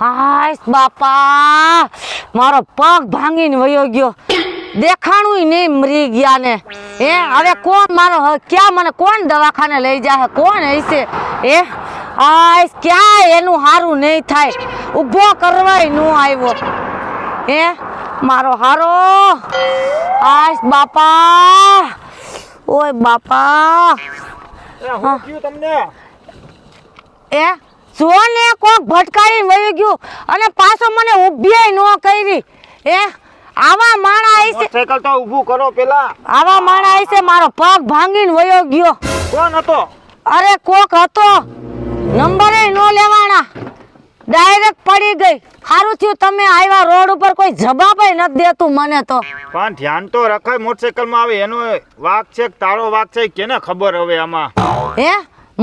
હાય બાપા મારો પગ ભાંગીને વયો ગયો. દેખાણું નહીં મરી ગયા ને એ હવે કોણ મારો ક્યાં મને કોણ દવાખાને લઈ જાય? કોણ હશે? એ હાય ક્યાં એનું સારું નહીં થાય. ઊભો કરવાય નો આવ્યો. હે મારો હારો. હાય બાપા. ઓય બાપા. એ તમને? એ જો ને કોક ભટકાઈ વહી ગયું અને પાછો મને ઊભી ન કરી. એ આવા માણા આઈ છે મોટરસાયકલ તો ઊભું કરો પેલા. આવા માણા આવી છે મારો પગ ભાંગીને વયો ગયો. કોણ હતો? અરે કોક હતો. નંબરે નો લેવાના. ડાયરેક્ટ પડી ગઈ. સારું થયું તમે આવ્યા રોડ ઉપર કોઈ જવાબ નથી દેતું મને તો. પણ ધ્યાન તો રખાય મોટરસાયકલમાં આવે એનો વાક છે કે તારો વાક છે કેને ખબર હવે આમાં? હે?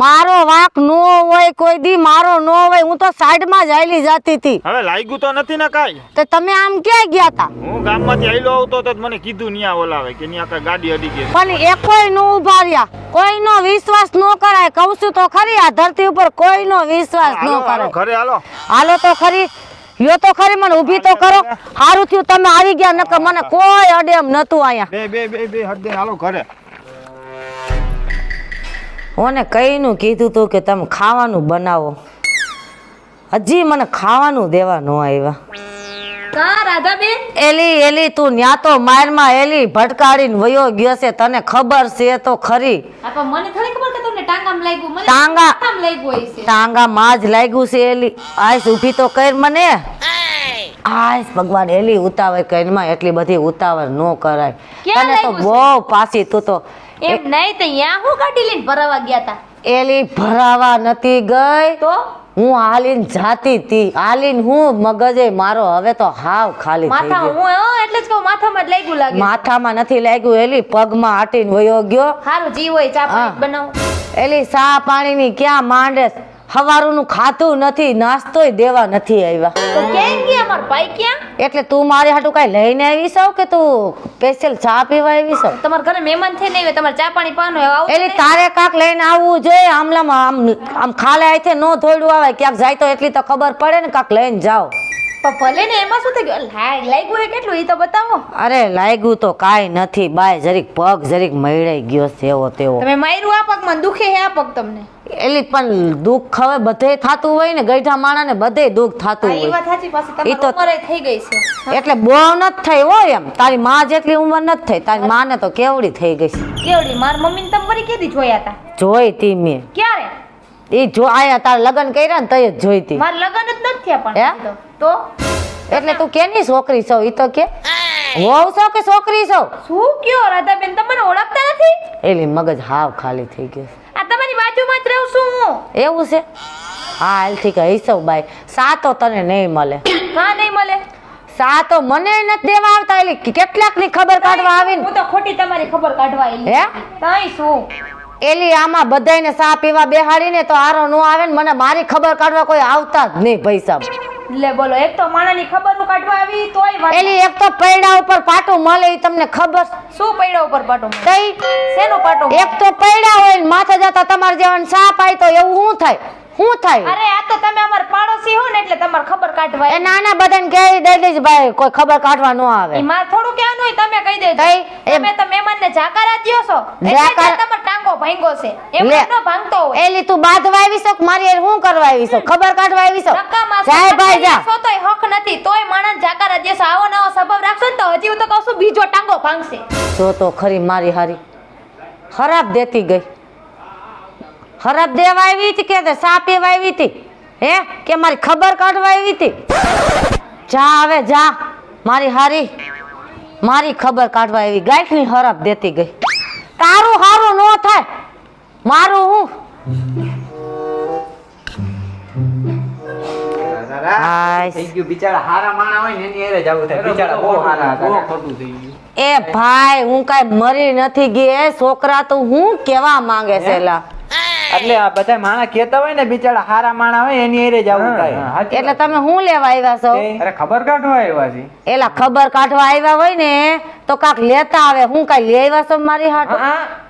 મારો વાંક નો હોય કોઈ દી મારો નો હોય હું તો સાઈડમાં જ આયલી જાતી હતી. હવે લાગ્યું તો નથી ને કાઈ? તો તમે આમ ક્યાં ગયા હતા હું ગામમાંથી આયલો આવતો તો મને કીધું ન્યા ઓલાવે કે ન્યા કા ગાડી અડી ગઈ. પણ એ કોઈ નો ઊભા રહ્યા. કોઈનો વિશ્વાસ ન કરાય. કહું છું તો ખરી આ ધરતી ઉપર કોઈનો વિશ્વાસ ન કરાય. ઘરે હાલો. હાલો તો ખરી યો તો ખરી મને ઊભી તો કરો. સારું થયું તમે આવી ગયા નકર મને કોઈ અડેમ નતું અહીંયા. બે બે બે બે હદ હાલો ઘરે. ઓને કઈનું કીધું તું કે તમે ખાવાનું બનાવો. હજી મને ખાવાનું દેવા ન આવ્યા. કા રાધાબેન? એલી એલી તું ન્યા તો મારમાં એલી ભટકાડીને વયો ગયો છે તને ખબર છે તો ખરી. આ મને થોડી ખબર કે તમને ટાંગામાં લાગ્યું. મને ટાંગા. ટાંગામાં લાગ્યું ટાંગામાં જ લાગ્યું છે એલી. આઈસ ઊભી તો કર મને. આઈસ ભગવાન એલી ઉતાવળ કરમાં એટલી બધી ઉતાવળ ન કરાય. તને તો બહુ પાછી તું તો એમ નહીં તો યા હું ગાડી લઈને ભરાવા ગયા તા? એલી ભરાવા નથી ગઈ. તો? હું હાલીને જાતી તી. હાલીન હું મગજે મારો હવે તો હાવ ખાલી માથા હું હં, એટલે જ કહું માથામાં જ લાગ્યું લાગે. માથામાં નથી લાગ્યું એલી પગમાં આટીને વયો ગયો. સારું જીવ હોય ચા બનાવો. એલી સા પાણીની ક્યાં માંડે? હવારુનું ખાતું નથી નાસ્તોય દેવા નથી આવ્યા. તો ક્યાં ગયા મારા ભાઈ ક્યાં? એટલે તું મારી હાટું કાંઈ લઈને આવી છો કે તું સ્પેશિયલ ચા પીવા આવી છો તમારા ઘરે મહેમાન થઈને આવ્યા તમારે ચા પાણી હોય, આવું એટલે તારે કાક લઈને આવવું જોઈએ આમલામાં આમ આમ ખાલે આઈથે નો થોડું આવે ક્યાંક જાય તો એટલી તો ખબર પડે ને કાક લઈને જાઓ ભલે ને એમાં શું થઈ ગયું લાગ લાગ્યું એ કેટલું એ તો બતાવો. અરે લાગ્યું તો કાંઈ નથી બાય જરીક પગ જરીક મળી ગયો છે એવો તેવો. તમે માર્યું આ પગ મને દુખે હે આ પગ તમને. એલી પણ દુઃખ હવે બધે થતું હોય ને ગઈઠા માણાને બધે દુઃખ થતું હોય. એ તો- થઈ ગઈ છે. એટલે બહુ નથી થઈ હોય એમ. તારી માં જેટલી ઉંમર નથી થઈ તારી માને તો કેવડી થઈ ગઈ છે. કેવડી? માર મમ્મીને તમે વળી કેદી જોયા હતા જોઈ તી મેં. ક્યારે? એ જો આયા તારા લગ્ન કર્યા ને તય જ જોઈ તી. માર લગ્ન જ નથી થયા પણ તો. એટલે તું કેની છોકરી છો? ઈ તો કે? હોવ છો કે છોકરી છો? શું કયો? રાધાબેન તમને ઓળખતા નથી? એલી મગજ હાવ ખાલી થઈ ગયું આ તમારી બાજુમાં જ રહું છું હું એવું છે? હા હાલથી કે હૈસવ બાઈ સા તો તને નહીં મળે. હા નહીં મળે? સા તો મને નથી દેવા આવતા એટલે કેટલાકની ખબર કાઢવા આવીને. હું તો ખોટી તમારી ખબર કાઢવા આવી હે? તઈ શું? એલી આમાં બધાયને સા પીવા બેહાડીને તો આરો નો આવે ને મને મારી ખબર કાઢવા કોઈ આવતા જ નહીં પૈસા. લે બોલો એક તો માણાની ખબરનું કાઢવા આવી તોય વાત એલી એક તો પૈડા ઉપર પાટું મળે ઈ તમને ખબર? શું પૈડા ઉપર પાટો મળે? તઈ શેનો પાટો એક તો પૈડા હોય ને માથે જતા તમારે જેવા સાપ આય તો એવું શું થાય? શું થાય? અરે આ તો તમે અમાર પાડોશી હો ને એટલે તમારે ખબર કાઢવા એ નાના બધાને કહી દઈ દેજ ભાઈ કોઈ ખબર કાઢવા ન આવે. ઈ માર થોડું કહેવાનું હોય તમે કહી દેજો. તમે તો મહેમાનને જાકારા દ્યો છો. એટલે તમાર ટાંગો ભાંગ્યો છે. એમ. ન ભાંગતો હોય. એલી તું બાંધવા આવી છો કે મારી હારે શું કરવા આવી છો ખબર કાઢવા આવી છો જાય ભાઈ જા. છો તોય હક નથી. તોય માણસ જાકારા છો. આવો નવો સ્વભાવ રાખશો ને તો હજી હું તો કહું છું બીજો ટાંગો ભાંગશે. જો તો ખરી મારી હારી. ખરાબ દેતી ગઈ. ખરાબ દેવા આવી હતી કે સા પીવા આવી હતી? હે? કે મારી ખબર કાઢવા આવી હતી? જા હવે જા. મારી હારી. મારી ખબર કાઢવા આવી. ગાંઠની હરફ દેતી ગઈ. તારું હારું ન થાય. મારું હું? એ ભાઈ હું કાંઈ મરી નથી ગઈ. છોકરા તો હું કેવા માંગે છે લા એટલે આ બધા માણા કહેતા હોય ને બિચારા હારા માણા હોય એની એરે જવું થાય. એટલે તમે હું લેવા આવ્યા છો? અરે ખબર કાઢવા આવ્યા છે. એલા ખબર કાઢવા આવ્યા હોય ને તો કાક લેતા આવે. હું કાઈ લેવા આવ્યા છો મારી હાટ?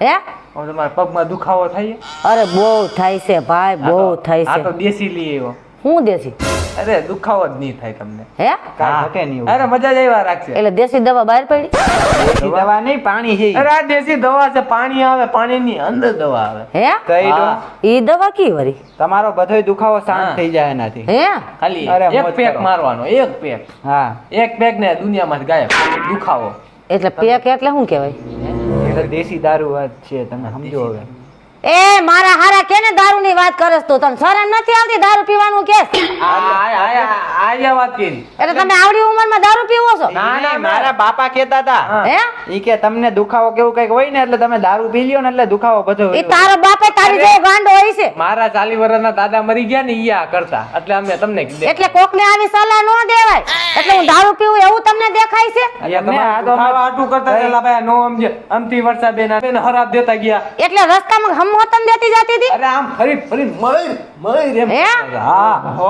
હે તમારા પગમાં દુખાવો થાય અરે બહુ થાય છે ભાઈ બહુ થાય આ તો છે દેશી લઈ આવ્યો. હું દેશી? અરે દુખાવો જ નહીં થાય તમને. હે? કાકે નહીં અરે મજા જ આવ્યા રાખશે. એટલે દેશી દવા બહાર પડી? દેશી દવા નહીં પાણી છે અરે આ દેશી દવા છે પાણી આવે પાણીની અંદર દવા આવે. હે? કઈ દો? ઈ દવા કી વરી તમારો બધોય દુખાવો શાંત થઈ જાય એનાથી. હે? ખાલી અરે એક પેક મારવાનો એક પેક. હા. એક પેક ને દુનિયામાં ગાયબ. દુખાવો. એટલે પેક એટલે શું કહેવાય? એટલે દેશી દારૂ વાત છે તમે સમજો હવે. એ મારા હારા કેને દારૂ ની વાત કરસ તું? તને શરમ નથી આવતી દારૂ પીવાનું કે? આ આ- આ- આ- આ વાત કરી એટલે તમે આવડી ઉંમરમાં દારૂ પીવો છો? ના, ના, મારા બાપા કહેતા હતા. હે. ઈ કે તમને દુખાવો કેવું કંઈક હોય ને એટલે તમે દારૂ પી લ્યો ને એટલે દુખાવો બધો ઈ તારો બાપે તારી જે ગાંડો હોય છે. મારા ચાલી વર્ષના દાદા મરી ગયા ને ઈ આ કરતા. એટલે અમે તમને કીધું. એટલે કોકને આવી સલાહ ન દેવાય. એટલે હું દારૂ પીવું એવું તમને દેખાય છે? તમે આ તો આટું કરતા પેલા ભાઈ નો સમજે. અમથી વર્ષા બેન બેન હરાબ દેતા ગયા. એટલે રસ્તામાં હમ હોતમ દેતી જાતી હતી? અરે આમ ફરી ફરી મળી મળી એમ હે? હા. હો.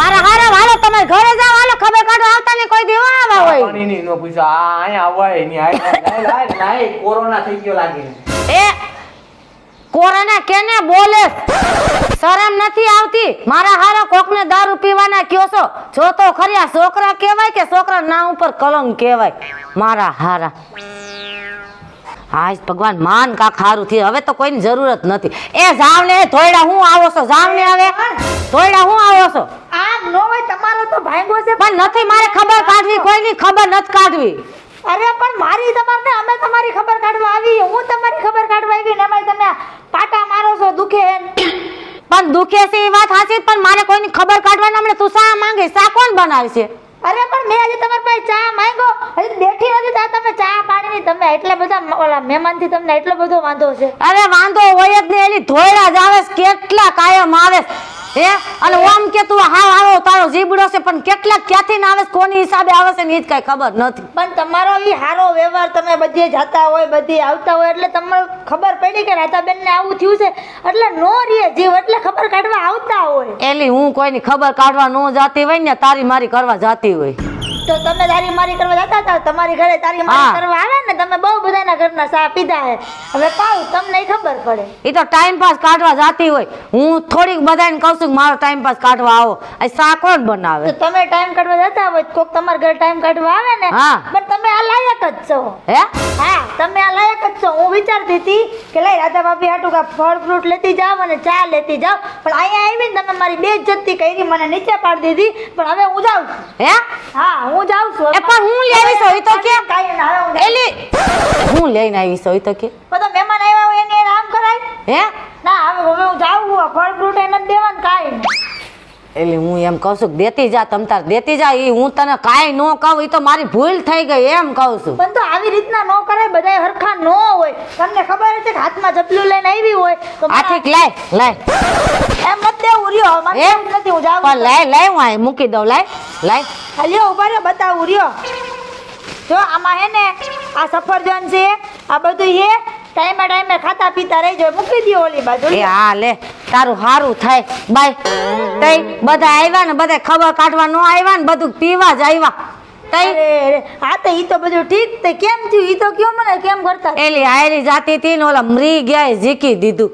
મારા હારા હાલો તમે ઘરે જાવ હાલો ખબર કાઢો આવતા ને કોઈ દેવા આવા હોય. પાણીની નો પૂછો. આ અહીંયા આવાયની આય કોરોના થઈ ગયો લાગે. એ કોરોના કેને બોલે? શરમ નથી આવતી? મારા હારા કોકને દારૂ પીવાના કયો છો? જો તો ખરી આ છોકરા કહેવાય કે છોકરા ના ઉપર કલંક કહેવાય. મારા હારા. હાય ભગવાન માન કાક હારું થયું. હવે તો કોઈની જરૂરત નથી. એ જાવ ને ધોયડા હું આવો છો? જાવ ને હવે થોડા હું આવો છો? આમ નો હોય તમારો તો ભાંગો છે. પણ નથી મારે ખબર કાઢવી કોઈની ખબર નથી કાઢવી. અરે પણ મારી તમારે અમે તમારી ખબર કાઢવા આવી. હું તમારી ખબર કાઢવા આવી ને એમાંય તમે પાટા મારો છો દુખે પણ દુખે છે એ વાત સાચી પણ મારે કોઈની ખબર કાઢવાના હમણાં તું શા માંગે? શા કોણ બનાવશે અરે, પણ મેં આજે તમારી પાસે ચા માંગ્યો. હજી બેઠી નથી ત્યાં તમે ચા પાણીની. તમે એટલા બધા ઓલા ઓલા મહેમાનથી તમને એટલો બધો વાંધો છે. અરે, વાંધો હોય જ નહીં. એની ધોયડા જ આવે કેટલા કાયમ આવે. હે? અને ઓમ કે તું હાવ આવો તારો જીબડો છે પણ કેટલા ક્યાંથી ના આવે કોની હિસાબે આવે છે ને એ જ કઈ ખબર નથી. પણ તમારો ઈ હારો વ્યવહાર તમે બધે જતા હોય બધી આવતા હોય એટલે તમને ખબર પડી કે રાધાબેન ને આવું થયું છે. એટલે નો રે જીવ એટલે ખબર કાઢવા આવતા હોય. એલી હું કોઈની ખબર કાઢવા ન જાતી હોય ને તારી મારી કરવા જાતી હોય. તો તમે તારી મારી કરવા જતા હતા. તમારી ઘરે તારી મારી કરવા આવે ને તમે બહુ બધાના ઘરના સા પીધા હે. હવે કાઉ તમને ખબર પડે. એ તો ટાઈમ પાસ કાઢવા જાતી હોય. હું થોડીક બધાને કહું છું મારો ટાઈમ પાસ કાઢવા આવો. આ સા કોણ બનાવે? તો તમે ટાઈમ કાઢવા જતા હોય કોક તમારા ઘરે ટાઈમ કાઢવા આવે ને હા. લાયક જ છો. હે? હા તમે આ લાયક જ છો. હું વિચારતી હતી કે લઈ રાધા ભાભી હાટું કા ફળ ફ્રૂટ લેતી જાવ અને ચા લેતી જાવ પણ અહીંયા આવીને તમે મારી બે જતી કરી મને નીચે પાડી દીધી. પણ હવે હું જાઉં છું. હે? હા હું જાઉં છું. પણ હું લેવી છું, ઈ તો કે. એલી હું લઈને આવી છું તો કે? બધા મહેમાન આવ્યા હોય એને આમ કરાય? હે? ના હવે હવે હું જાઉં છું ફળ ફ્રૂટ એને દેવાનું કાંઈ એટલે હું એમ કહું છું કે દેતી જા તમ તાર દેતી જા એ હું તને કાંઈ ન કહું એ તો મારી ભૂલ થઈ ગઈ એમ કહું છું. પણ તો આવી રીતના ન કરાય બધાય હરખા ન હોય. તમને ખબર છે કે હાથમાં ચપલું લઈને આવી હોય તો આથી લઈ લાય લાય. એમ મત દે રહ્યો મને એમ નથી હું જાઉં પણ લઈ લઈ હું અહીં મૂકી દઉં લાય લાય. હાલ્યો ઊભા રહ્યો બતાવું રહ્યો જો આમાં હે ને આ સફરજન છે આ બધું છે ટાઈમે ટાઈમે ખાતા પીતા રહી જાય મૂકી દો ઓલી બાજુ એ હા લે. તારું સારું થાય. બાય. તઈ બધા આવ્યા ને બધા ખબર કાઢવા ન આવ્યા ને બધું પીવા જ આવ્યા તઈ હા તો ઈ તો બધું ઠીક તે કેમ થયું? ઈ તો કયો મને કેમ કરતા? એલી આયરી જાતી હતી ને ઓલા મરી ગયા ઝીકી દીધું.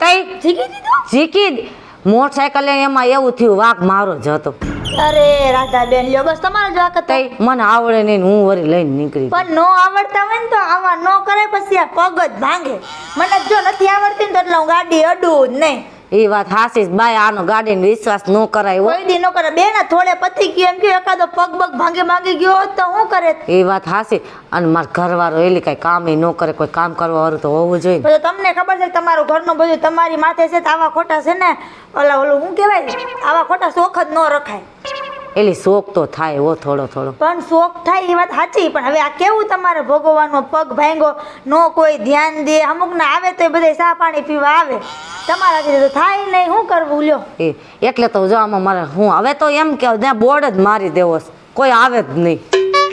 તઈ જીકી દીધું? ઝીકી મોટરસાયકલ એમાં એવું થયું વાઘ મારો જ હતો. અરે રાધા બેન લ્યો બસ તમારો જ વાક હતો. મને આવડે નહીં હું વળી લઈને નીકળી પણ નો આવડતા હોય ને તો આવા નો કરે પછી આ પગ જ ભાંગે. મને જો નથી આવડતી ને તો એટલે હું ગાડી અડું જ નહીં. એ વાત હાસી. બાય આનો ગાડીને વિશ્વાસ ન કરાય. કોઈ દી ન કરે બે ના થોડે પતી ગયો એમ કે એકાદો પગ બગ ભાંગે ભાંગી ગયો હોત તો હું કરે? એ વાત હાસી. અને મારા ઘરવાળો એલી કઈ કામ ન કરે કોઈ કામ કરવા વાળું તો હોવું જોઈએ તો તમને ખબર છે કે તમારું ઘરનું બધું તમારી માથે છે તો આવા ખોટા છે ને? ઓલા ઓલું શું કહેવાય? આવા ખોટા સોખ જ ન રખાય. એલી શોખ તો થાય ઓ થોડો થોડો. પણ શોખ થાય એ વાત સાચી પણ હવે આ કેવું તમારે ભોગવવાનો પગ ભાંગો નો કોઈ ધ્યાન દે અમુક ના આવે તો એ બધા સા પાણી પીવા આવે. તમારાથી તો થાય નહીં શું કરવું લ્યો? એ એટલે તો જો આમાં મારે હું હવે તો એમ કે ત્યાં બોર્ડ જ મારી દેવો કોઈ આવે જ નહીં.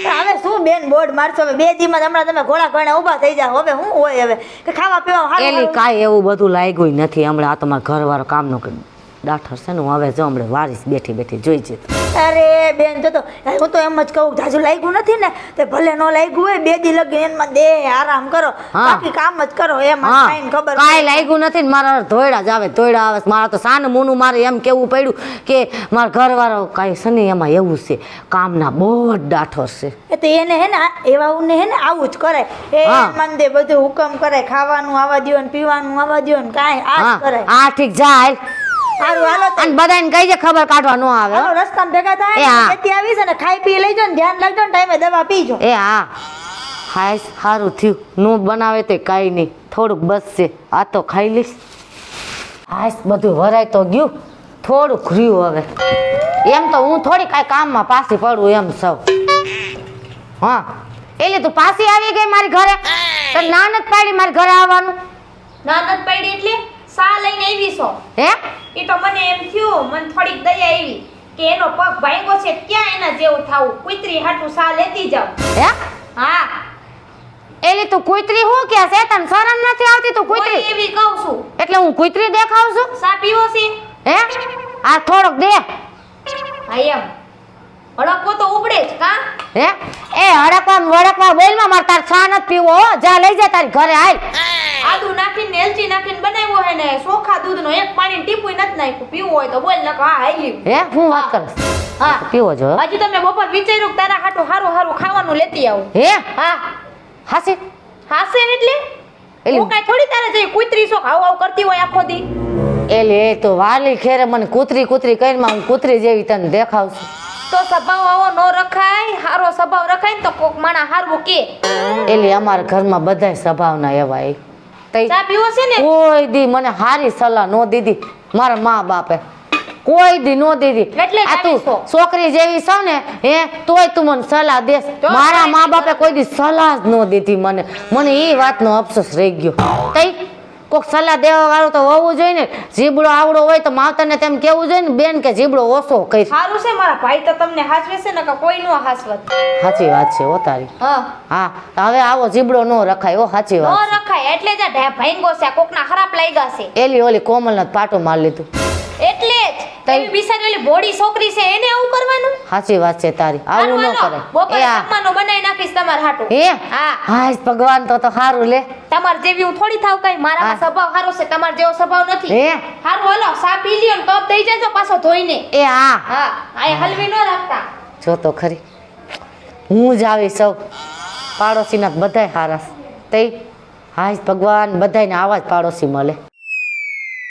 હવે શું બેન બોર્ડ મારશો? હવે બે દીમાં હમણાં તમે ઘોડા ઘણે ઊભા થઈ જાવ હવે શું હોય હવે? કે ખાવા પીવા એલી કાંઈ એવું બધું લાગ્યું નથી હમણાં. આ તમારા ઘરવાળો કામ ન કરી છે ને હું હવે જો હમણાં વારીસ બેઠી બેઠી જોઈ છે. અરે બેન જો તો હું તો એમ જ કહું જાજુ લાગ્યું નથી ને તે ભલે ન લાગ્યું હોય બે દી લગી એમાં દે આરામ કરો. બાકી કામ જ કરો એમ કાંઈ ખબર કાંઈ લાગ્યું નથી ને મારા ધોયડા જ આવે ધોયડા આવે મારા તો સાન મૂનું મારે એમ કેવું પડ્યું કે મારા ઘરવાળો કાંઈ છે ને એમાં એવું છે કામના બહુ જ દાઠર છે. એ તો એને હે ને એવા ઉને હે ને આવું જ કરે. એ. મન દે બધું હુકમ કરે ખાવાનું આવા દ્યો ને પીવાનું આવા દ્યો ને કાંઈ આ જ કરે. આ ઠીક જાય સારું હાલો અને બધાને કહીજે છે ખબર કાઢવા ન આવે હો. હાલો રસ્તામાં ભેગા એ થાય હા. ખેતી આવીશ ને ખાઈ પી લેજો ને ધ્યાન રાખજો ને ટાઈમે દવા પીજો. એ હા. હાય સારું થયું. નું બનાવે તે કાંઈ નહીં. થોડુંક બસશે આ તો ખાઈ લઈશ. હાય બધું વરાય તો ગયું. થોડુંક રહ્યું હવે. એમ તો હું થોડી કાંઈ કામમાં પાછી પડું એમ સૌ. હા. એટલે તું પાછી આવી ગઈ મારી ઘરે? તો ના નથી પાડી મારી ઘરે આવવાનું? નાનત પડી એટલે? સા લઈને આવી છો? હે? એ તો મને એમ થયું મને થોડીક દયા આવી કે એનો પગ ભાંગ્યો છે ક્યાં એના જેવું થાવું? કુતરી હાટું સા લેતી જાવ હે? હા. એલી તું કુતરી હું કે છે તને શરમ નથી આવતી તું કુતરી? એવી કહું છું. એટલે હું કુતરી દેખાવ છું? સા પીવો છે? હે? આ થોડોક દે. હા એમ. હડકો તો ઉબડે જ કા? હે? એ હડકવા વડકવા બોલમાં માર તાર ચા નથી પીવો હો. જા લઈ જા તારી ઘરે હાલ. આદુ નાખીને એલચી નાખીને બનાવ્યો હે ને સોખા દૂધનો એક પાણી ટીપું નથી નાખ્યું. પીવું હોય તો બોલ નકર હા હાલી હે હું વાત કરસ હા. પીવો જો? હજી તમે બપોર વિચાર્યું કે તારા હાટું હારું હારું ખાવાનું લેતી આવું. હે? હા. હાસી? હાસે એટલે? હું કાંઈ થોડી તારે જઈ કુતરી શોખ આવ આવ કરતી હોય આખો દી. એલે એ તો વાલી ખેરે મને કૂતરી કૂતરી કરીને હું કૂતરી જેવી તને દેખાવ છું તો સ્વભાવ આવો ન રખાય હારો સ્વભાવ રખાય ને તો કોક માણા હારવું કે. એલી અમારા ઘરમાં બધાય સ્વભાવના એવા એ ચા પીવો છે ને? કોઈ દી મને હારી સલાહ નો દીધી. મારા મા બાપે. કોઈ દી નો દીધી. એટલે આ તું છોકરી જેવી છો ને હે તોય તું મને સલાહ દેસ મારા મા બાપે કોઈ દી સલાહ જ નો દીધી મને. મને એ વાતનો અફસોસ રહી ગયો. તઈ કોક સલાહ દેવા વાળું તો હોવું જોઈએ ને. જીબડો આવડો હોય તો માવતરને તેમ કેવું જોઈએ ને? બેન કે જીબડો ઓછો કરી સારું છે મારા ભાઈ તો તમને હાસવે છે ને કે કોઈ નો હાસવત સાચી વાત છે ઓતારી તારી. હા. હા હવે આવો જીબડો નો રખાય ઓ સાચી વાત નો રખાય એટલે જ ઢે ભાઈંગો છે કોકના ખરાબ લાગ્યા છે. એલી ઓલી કોમલને પાટો માર લીધું. એવી બિચારી ઓલી બોડી છોકરી છે એને આવું કરવાનું? સાચી વાત છે તારી. આવું ન કરે બપોરે જમવાનું બનાવી નાખીશ તમાર હાટું. હે? હા. હા ભગવાન તો તો સારું લે. તમાર જેવી હું થોડી થાવ કઈ? મારામાં હા. સ્વભાવ સારો છે તમાર જેવો સ્વભાવ નથી. હે? સારું હાલો સા પી લ્યો ને કપ દઈ જજો પાછો ધોઈને. એ હા હા આ હલવી ન રાખતા. જો તો ખરી. હું જ આવી સૌ. પાડોશીના બધાય સારા તઈ? હાય ભગવાન બધાયને આવા જ પાડોશી મળે.